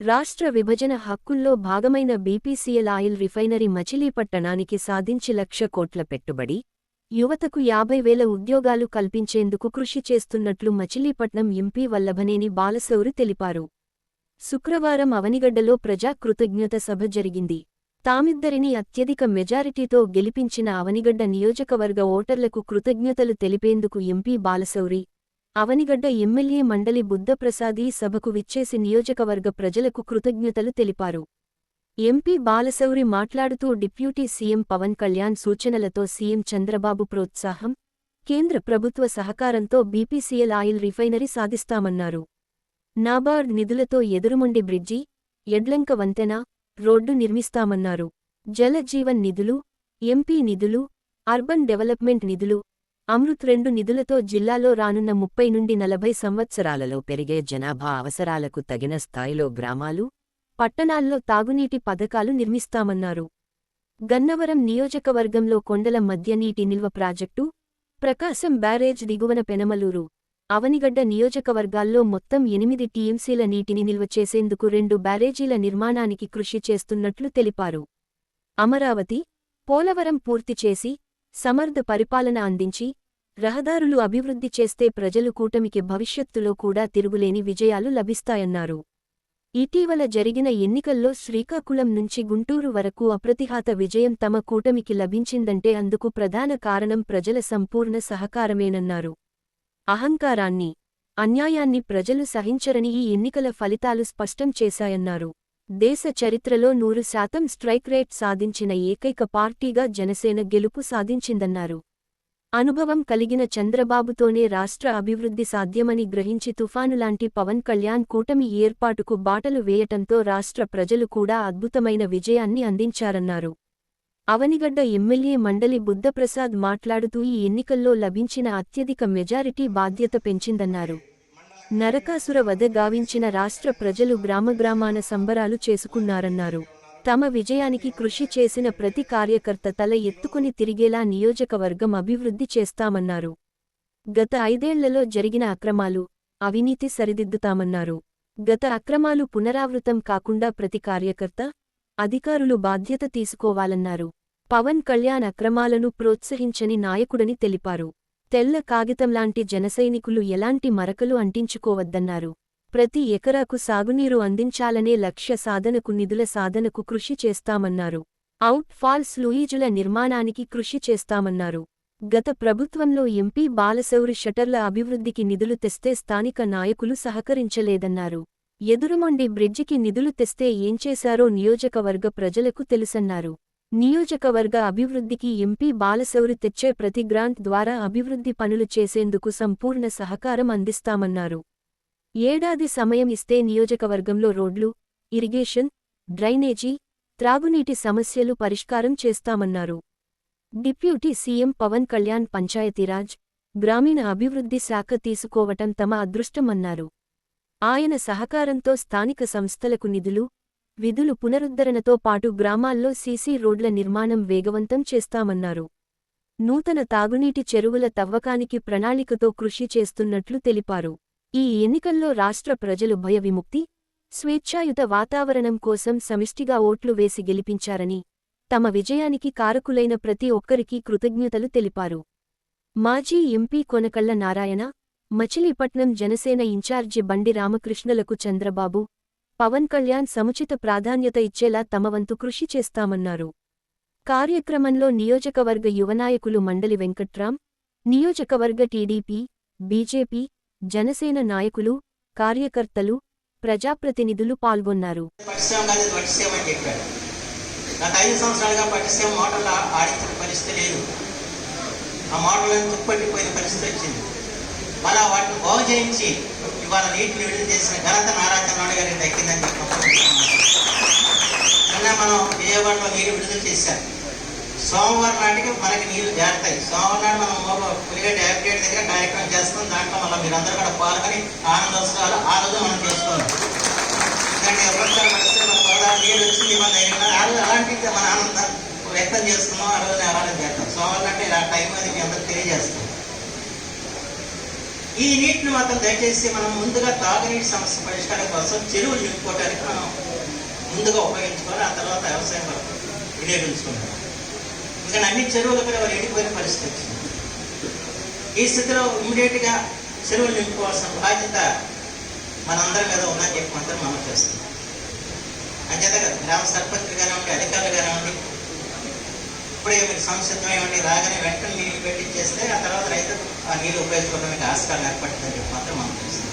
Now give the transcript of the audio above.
రాష్ట్ర విభజన హక్కుల్లో భాగమైన బీపీసీఎల్ ఆయిల్ రిఫైనరీ మచిలీపట్టణానికి సాధించి లక్ష కోట్ల పెట్టుబడి యువతకు యాభై వేల ఉద్యోగాలు కల్పించేందుకు కృషి చేస్తున్నట్లు మచిలీపట్నం ఎంపీ వల్లభనేని బాలశౌరి తెలిపారు. శుక్రవారం అవనిగడ్డలో ప్రజా కృతజ్ఞత సభ జరిగింది. తామిద్దరిని అత్యధిక మెజారిటీతో గెలిపించిన అవనిగడ్డ నియోజకవర్గ ఓటర్లకు కృతజ్ఞతలు తెలిపేందుకు ఎంపీ బాలశౌరి అవనిగడ్డ ఎమ్మెల్యే మండలి బుద్ధప్రసాదీ సభకు విచ్చేసి నియోజకవర్గ ప్రజలకు కృతజ్ఞతలు తెలిపారు. ఎంపీ బాలశౌరి మాట్లాడుతూ డిప్యూటీ సీఎం పవన్ కళ్యాణ్ సూచనలతో సీఎం చంద్రబాబు ప్రోత్సాహం కేంద్ర ప్రభుత్వ సహకారంతో బీపీసీఎల్ ఆయిల్ రిఫైనరీ సాధిస్తామన్నారు. నాబార్డ్ నిధులతో ఎదురుమండి బ్రిడ్జి ఎడ్లంక వంతెన రోడ్డు నిర్మిస్తామన్నారు. జల జీవన్ నిధులు ఎంపీ నిధులు అర్బన్ డెవలప్మెంట్ నిధులు అమృత్ రెండు నిధులతో జిల్లాలో రానున్న ముప్పై నుండి నలభై సంవత్సరాలలో పెరిగే జనాభా అవసరాలకు తగిన స్థాయిలో గ్రామాలు పట్టణాల్లో తాగునీటి పథకాలు నిర్మిస్తామన్నారు. గన్నవరం నియోజకవర్గంలో కొండల మధ్య నీటి నిల్వ ప్రాజెక్టు ప్రకాశం బ్యారేజ్ దిగువన పెనమలూరు అవనిగడ్డ నియోజకవర్గాల్లో మొత్తం ఎనిమిది టీఎంసీల నీటిని నిల్వ చేసేందుకు రెండు బ్యారేజీల నిర్మాణానికి కృషి చేస్తున్నట్లు తెలిపారు. అమరావతి పోలవరం పూర్తి చేసి సమర్థ పరిపాలన అందించి రహదారులు అభివృద్ధి చేస్తే ప్రజలు కూటమికి భవిష్యత్తులో కూడా తిరుగులేని విజయాలు లభిస్తాయన్నారు. ఇటీవల జరిగిన ఎన్నికల్లో శ్రీకాకుళం నుంచి గుంటూరు వరకు అప్రతిహాత విజయం తమ కూటమికి లభించిందంటే అందుకు ప్రధాన కారణం ప్రజల సంపూర్ణ సహకారమేనన్నారు. అహంకారాన్ని అన్యాయాన్ని ప్రజలు సహించరని ఈ ఎన్నికల ఫలితాలు స్పష్టం చేశాయన్నారు. దేశ చరిత్రలో నూరు శాతం స్ట్రైక్ రేట్ సాధించిన ఏకైక పార్టీగా జనసేన గెలుపు సాధించిందన్నారు. అనుభవం కలిగిన చంద్రబాబుతోనే రాష్ట్ర అభివృద్ధి సాధ్యమని గ్రహించి తుఫానులాంటి పవన్ కళ్యాణ్ కూటమి ఏర్పాటుకు బాటలు వేయటంతో రాష్ట్ర ప్రజలు కూడా అద్భుతమైన విజయాన్ని అందించారన్నారు. అవనిగడ్డ ఎమ్మెల్యే మండలి బుద్ధప్రసాద్ మాట్లాడుతూ ఈ ఎన్నికల్లో లభించిన అత్యధిక మెజారిటీ బాధ్యత పెంచిందన్నారు. నరకాసుర వధ గావించిన రాష్ట్ర ప్రజలు గ్రామగ్రామాన సంబరాలు చేసుకున్నారన్నారు. తమ విజయానికి కృషి చేసిన ప్రతి కార్యకర్త తల ఎత్తుకుని తిరిగేలా నియోజకవర్గం అభివృద్ధి చేస్తామన్నారు. గత ఐదేళ్ళలో జరిగిన అక్రమాలు అవినీతి సరిదిద్దుతామన్నారు. గత అక్రమాలు పునరావృతం కాకుండా ప్రతి కార్యకర్త అధికారులు బాధ్యత తీసుకోవాలన్నారు. పవన్ కళ్యాణ్ అక్రమాలను ప్రోత్సహించని నాయకుడని తెలిపారు. తెల్ల కాగితంలాంటి జనసైనికులు ఎలాంటి మరకలు అంటించుకోవద్దన్నారు. ప్రతి ఎకరాకు సాగునీరు అందించాలనే లక్ష్య సాధనకు నిధుల సాధనకు కృషి చేస్తామన్నారు. అవుట్ ఫాల్స్ లూయిజుల నిర్మాణానికి కృషి చేస్తామన్నారు. గత ప్రభుత్వంలో ఎంపీ బాలశౌరి షటర్ల అభివృద్ధికి నిధులు తెస్తే స్థానిక నాయకులు సహకరించలేదన్నారు. ఎదురుమండి బ్రిడ్జికి నిధులు తెస్తే ఏం చేశారో నియోజకవర్గ ప్రజలకు తెలుసన్నారు. నియోజకవర్గ అభివృద్ధికి ఎంపీ బాలశౌరి తెచ్చే ప్రతి గ్రాంట్ ద్వారా అభివృద్ధి పనులు చేసేందుకు సంపూర్ణ సహకారం అందిస్తామన్నారు. ఏడాది సమయం ఇస్తే నియోజకవర్గంలో రోడ్లు ఇరిగేషన్ డ్రైనేజీ త్రాగునీటి సమస్యలు పరిష్కారం చేస్తామన్నారు. డిప్యూటీ సీఎం పవన్ కళ్యాణ్ పంచాయతీరాజ్ గ్రామీణ అభివృద్ధి శాఖ తీసుకోవటం తమ అదృష్టమన్నారు. ఆయన సహకారంతో స్థానిక సంస్థలకు నిధులు విధులు పునరుద్ధరణతో పాటు గ్రామాల్లో సీసీ రోడ్ల నిర్మాణం వేగవంతం చేస్తామన్నారు. నూతన తాగునీటి చెరువుల తవ్వకానికి ప్రణాళికతో కృషి చేస్తున్నట్లు తెలిపారు. ఈ ఎన్నికల్లో రాష్ట్ర ప్రజలు భయ విముక్తి స్వేచ్ఛాయుత వాతావరణం కోసం సమిష్టిగా ఓట్లు వేసి గెలిపించారని తమ విజయానికి కారకులైన ప్రతి ఒక్కరికీ కృతజ్ఞతలు తెలిపారు. మాజీ ఎంపీ కొనకళ్ళ నారాయణ మచిలీపట్నం జనసేన ఇన్ఛార్జి బండి రామకృష్ణలకు చంద్రబాబు పవన్ కళ్యాణ్ సముచిత ప్రాధాన్యత ఇచ్చేలా తమవంతు కృషి చేస్తామన్నారు. కార్యక్రమంలో నియోజకవర్గ యువనాయకులు మండలి వెంకట్రాం నియోజకవర్గ టీడీపీ బీజేపీ జనసేన నాయకులు కార్యకర్తలు ప్రజాప్రతినిధులు పాల్గొన్నారు. గత ఐదు సంవత్సరాలుగా పట్టిసేమ మోటార్లు ఆడించిన పరిస్థితి లేదు. ఆ మాటలను తుప్పట్టిపోయిన పరిస్థితి వచ్చింది. మళ్ళా వాటిని బాగు చేయించి ఇవాళ నీటిని విడుదల చేసిన ఘనత నారా చంద్రబాబు గారికి దక్కిందని చెప్పి నిన్న మనం విజయవాడలో నీరు విడుదల చేశారు సోమవారం నాటికి మనకి నీళ్ళు చేరతాయి సోమవారం నాడు మనం పులిగడ్డ యాప్డేట్ దగ్గర కార్యక్రమం చేస్తాం దాంట్లో మళ్ళీ మీరందరూ కూడా పాల్గొని ఆనందోత్సవాలు ఆ రోజు మనం చేసుకోవాలి. ఎందుకంటే ఎవరిసారి మన గోదావరి నీళ్ళు వచ్చింది మన దగ్గర ఆ రోజు అలాంటి మన ఆనందం వ్యక్తం చేస్తున్నాం ఆ రోజు అలానే చేస్తాం. సోమవారం అంటే ఇలా టైం అది మీ అందరికి తెలియజేస్తాం. ఈ నీటిని మాత్రం దయచేసి మనం ముందుగా తాగునీటి సమస్య పరిష్కారం కోసం చెరువులు నింపుకోవడానికి మనం ముందుగా ఉపయోగించుకోవాలి. ఆ తర్వాత వ్యవసాయం వరకు వినియోగించుకుంటాం ఇంకా అన్ని చెరువులు కూడా వారు ఎండిపోయిన పరిస్థితి వచ్చింది. ఈ స్థితిలో ఇమీడియట్గా చెరువులు నింపుకోవాల్సిన బాధ్యత మనందరం మీద ఉందని చెప్పి మాత్రం మనం చేస్తున్నాం. అంచేత గ్రామ సర్పంచులు కానివ్వండి అధికారులు కానివ్వండి ఇప్పుడే మీరు సంసిద్ధమైనటువంటి రాగానే వెంటనే నీళ్ళు పెట్టించేస్తే ఆ తర్వాత రైతు ఆ నీళ్ళు ఉపయోగించుకోవడానికి ఆస్కారం ఏర్పడుతుందని చెప్పి మాత్రం మనం చేస్తున్నాం.